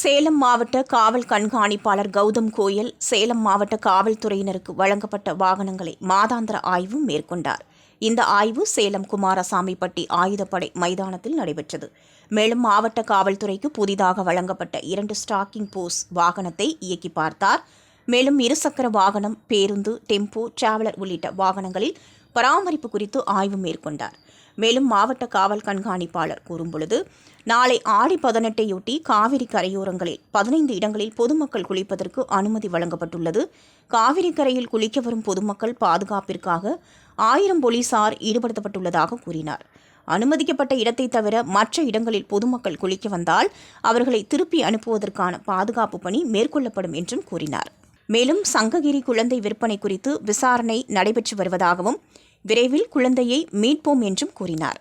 சேலம் மாவட்ட காவல் கண்காணிப்பாளர் கௌதம் கோயல் சேலம் மாவட்ட காவல்துறையினருக்கு வழங்கப்பட்ட வாகனங்களை மாதாந்திர ஆய்வு மேற்கொண்டார். இந்த ஆய்வு சேலம் குமாரசாமிப்பட்டி ஆயுதப்படை மைதானத்தில் நடைபெற்றது. மேலும் மாவட்ட காவல்துறைக்கு புதிதாக வழங்கப்பட்ட இரண்டு ஸ்டாக்கிங் போஸ் வாகனத்தை இயக்கி பார்த்தார். மேலும் இருசக்கர வாகனம் பேருந்து டெம்போ டிராவலர் உள்ளிட்ட வாகனங்களில் பராமரிப்பு குறித்து ஆய்வு மேற்கொண்டார். மேலும் மாவட்ட காவல் கண்காணிப்பாளர் கூறும்பொழுது நாளை ஆடி பதினெட்டையொட்டி காவிரி கரையோரங்களில் பதினைந்து இடங்களில் பொதுமக்கள் குளிப்பதற்கு அனுமதி வழங்கப்பட்டுள்ளது. காவிரி கரையில் குளிக்க வரும் பொதுமக்கள் பாதுகாப்பிற்காக ஆயிரம் போலீசார் ஈடுபடுத்தப்பட்டுள்ளதாக கூறினார். அனுமதிக்கப்பட்ட இடத்தை தவிர மற்ற இடங்களில் பொதுமக்கள் குளிக்க வந்தால் அவர்களை திருப்பி அனுப்புவதற்கான பாதுகாப்பு பணி மேற்கொள்ளப்படும் என்றும் கூறினார். மேலும் சங்ககிரி குழந்தை விற்பனை குறித்து விசாரணை நடைபெற்று வருவதாகவும் விரைவில் குழந்தையை மீட்போம் என்றும் கூறினார்.